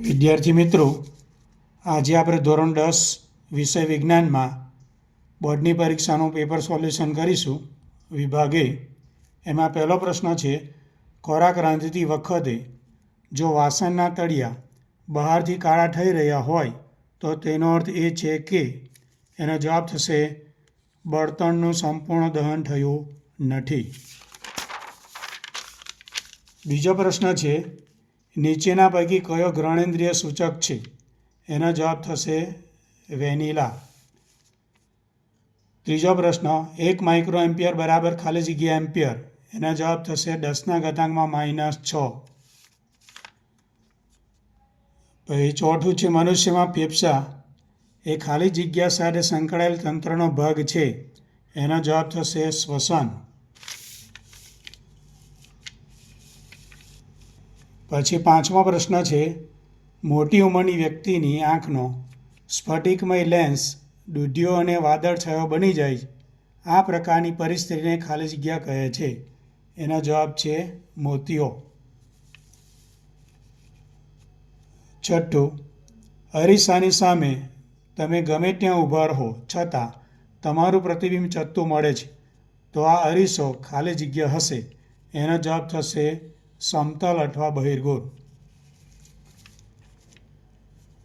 વિદ્યાર્થી મિત્રો, આજે આપણે ધોરણ દસ વિષય વિજ્ઞાનમાં બોર્ડની પરીક્ષાનું પેપર સોલ્યુશન કરીશું વિભાગે. એમાં પહેલો પ્રશ્ન છે, ખોરાક રાંધતી વખતે જો વાસણના તળિયા બહારથી કાળા થઈ રહ્યા હોય, તો તેનો અર્થ એ છે કે એનો જવાબ થશે, બળતણનું સંપૂર્ણ દહન થયું નથી. બીજો પ્રશ્ન છે નીચેના પૈકી કયો ગ્રહણેન્દ્રિય સૂચક છે? એનો જવાબ થશે વેનિલા. ત્રીજો પ્રશ્ન, એક માઇક્રો એમ્પિયર બરાબર ખાલી જગ્યા એમ્પિયર? એનો જવાબ થશે દસના ઘાતાંકમાં માઇનસ છ. પછી ચોથું છે, મનુષ્યમાં ફેફસા. એ ખાલી જગ્યા સાથે સંકળાયેલ તંત્રનો ભાગ છે. એનો જવાબ થશે શ્વસન. પછી પાંચમો પ્રશ્ન છે, મોટી ઉંમરની વ્યક્તિની આંખનો સ્ફટિકમય લેન્સ દૂધિયો અને વાદળછાયો બની જાય, આ પ્રકારની પરિસ્થિતિને ખાલી જગ્યા કહે છે. એનો જવાબ છે મોતિયો છઠ્ઠું, અરીસાની સામે તમે ગમે ત્યાં ઊભા રહો, છતાં તમારું પ્રતિબિંબ ચત્તું મળે છે, તો આ અરીસો ખાલી જગ્યા હશે. એનો જવાબ થશે સમતલ અથવા બહિર્ગોળ.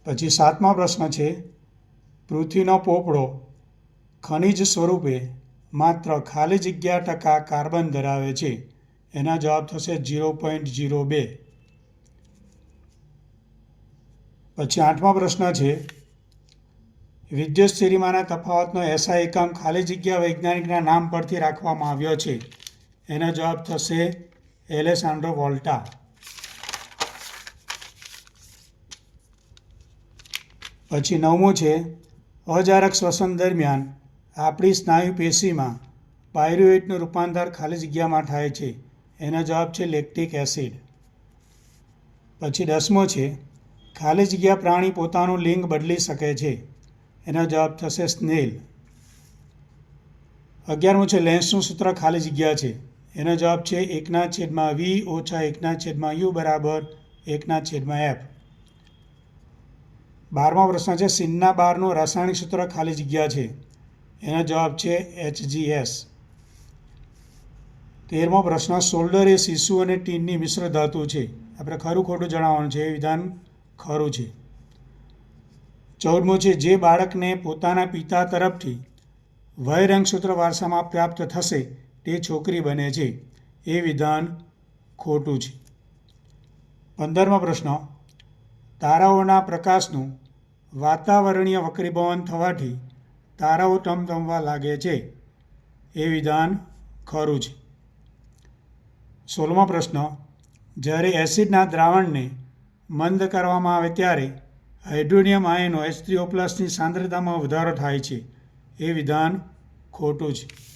પછી સાતમા પ્રશ્ન છે, પૃથ્વીનો પોપડો ખનિજ સ્વરૂપે માત્ર ખાલી જગ્યા ટકા કાર્બન ધરાવે છે. એના જવાબ થશે ઝીરો પોઈન્ટ ઝીરો બે. પછી આઠમા પ્રશ્ન છે, વિદ્યુત સિરીમાના તફાવતનો એસઆઈ એકમ ખાલી જગ્યા વૈજ્ઞાનિકના નામ પરથી રાખવામાં આવ્યો છે. એનો જવાબ થશે એલેસાન્ડ્રો વોલ્ટા. પછી નવમું છે, અજારક શ્વસન દરમિયાન આપણી સ્નાયુ પેશીમાં પાયરુએટનું રૂપાંતર ખાલી જગ્યામાં થાય છે. એનો જવાબ છે લેક્ટિક એસિડ. પછી દસમો છે, ખાલી જગ્યા પ્રાણી પોતાનું લિંગ બદલી શકે છે. એનો જવાબ થશે સ્નેલ. અગિયારમું છે, લેન્સનું સૂત્ર ખાલી જગ્યા છે. એનો જવાબ છે એકના છેદમાં વી ઓછા એકના છેદમાં યુ બરાબર એકના છેદમાં એફ. બારમો પ્રશ્ન છે સિન્ના બારનું રાસાયણિક સૂત્ર ખાલી જગ્યા છે. એનો જવાબ છે એચજીએસ તેરમો પ્રશ્ન, સોલ્ડર એ શિશુ અને ટીનની મિશ્ર ધાતુ છે. આપણે ખરું ખોટું જણાવવાનું છે, એ વિધાન ખરું છે. ચૌદમું છે, જે બાળકને પોતાના પિતા તરફથી વય રંગસૂત્ર વારસામાં પ્રાપ્ત થશે તે છોકરી બને છે. એ વિધાન ખોટું છે. પંદરમો પ્રશ્ન. તારાઓના પ્રકાશનું વાતાવરણીય વક્રીભવન થવાથી તારાઓ ટમટમવા લાગે છે. એ વિધાન ખરું છે. સોળમો પ્રશ્ન. જ્યારે એસિડના દ્રાવણને મંદ કરવામાં આવે ત્યારે હાઇડ્રોનિયમ આયનો એસ થ્રી પ્લસની સાંદ્રતામાં વધારો થાય છે. એ વિધાન ખોટું છે.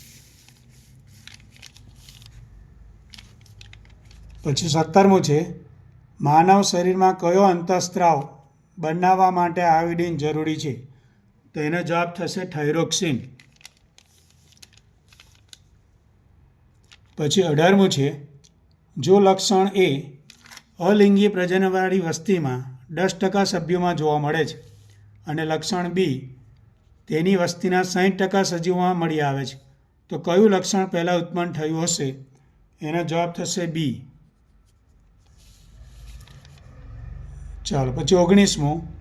પછી સત્તરમું છે, માનવ શરીરમાં કયો અંતઃસ્ત્રાવ બનાવવા માટે આયોડિન જરૂરી છે? તો એનો જવાબ થશે થાઇરોક્સિન. પછી અઢારમું છે, જો લક્ષણ એ અલિંગી પ્રજનનવાળી વસ્તીમાં દસ ટકા સભ્યોમાં જોવા મળે છે અને લક્ષણ બી તેની વસ્તીના સાઠ ટકા સજીવોમાં મળી આવે છે, તો કયું લક્ષણ પહેલાં ઉત્પન્ન થયું હશે? એનો જવાબ થશે બી. ચાલો, પછી ઓગણીસમું.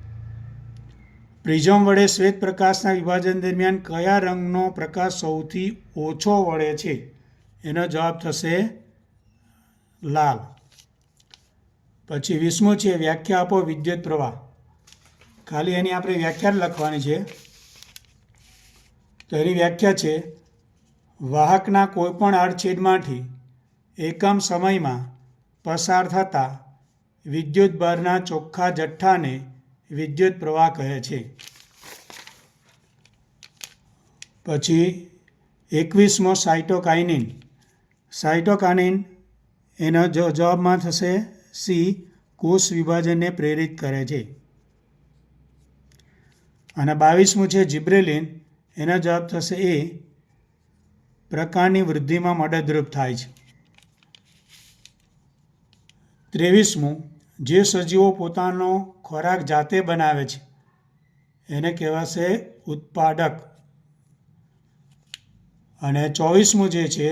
પ્રિઝમ વડે શ્વેત પ્રકાશના વિભાજન દરમિયાન કયા રંગનો પ્રકાશ સૌથી ઓછો વળે છે? એનો જવાબ થશે લાલ. પછી વીસમું છે, વ્યાખ્યા આપો વિદ્યુત પ્રવાહ. ખાલી એની આપણે વ્યાખ્યા લખવાની છે. તો એની વ્યાખ્યા છે, વાહકના કોઈપણ આડછેદમાંથી એકમ સમયમાં પસાર થતા વિદ્યુત ભારના ચોખ્ખા જથ્થાને વિદ્યુત પ્રવાહ કહે છે. પછી એકવીસમો સાઇટોકાઇનિન સાઇટોકાઇનિન એના જવાબમાં થશે સી, કોષ વિભાજનને પ્રેરિત કરે છે. અને બાવીસમું છે જિબ્રેલિન. એનો જવાબ થશે એ પ્રકારની વૃદ્ધિમાં મદદરૂપ થાય છે. ત્રેવીસમું, જે સજીવો પોતાનો ખોરાક જાતે બનાવે છે, એને કહેવાશે ઉત્પાદક. અને ચોવીસમું જે છે,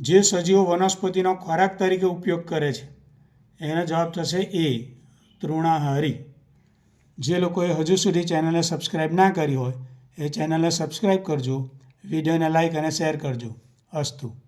જે સજીવો વનસ્પતિનો ખોરાક તરીકે ઉપયોગ કરે છે, એનો જવાબ થશે એ, તૃણાહારી. જે લોકોએ હજુ સુધી ચેનલને સબસ્ક્રાઈબ ના કરી હોય, એ ચેનલને સબસ્ક્રાઈબ કરજો, વિડીયોને લાઇક અને શેર કરજો. અસ્તુ.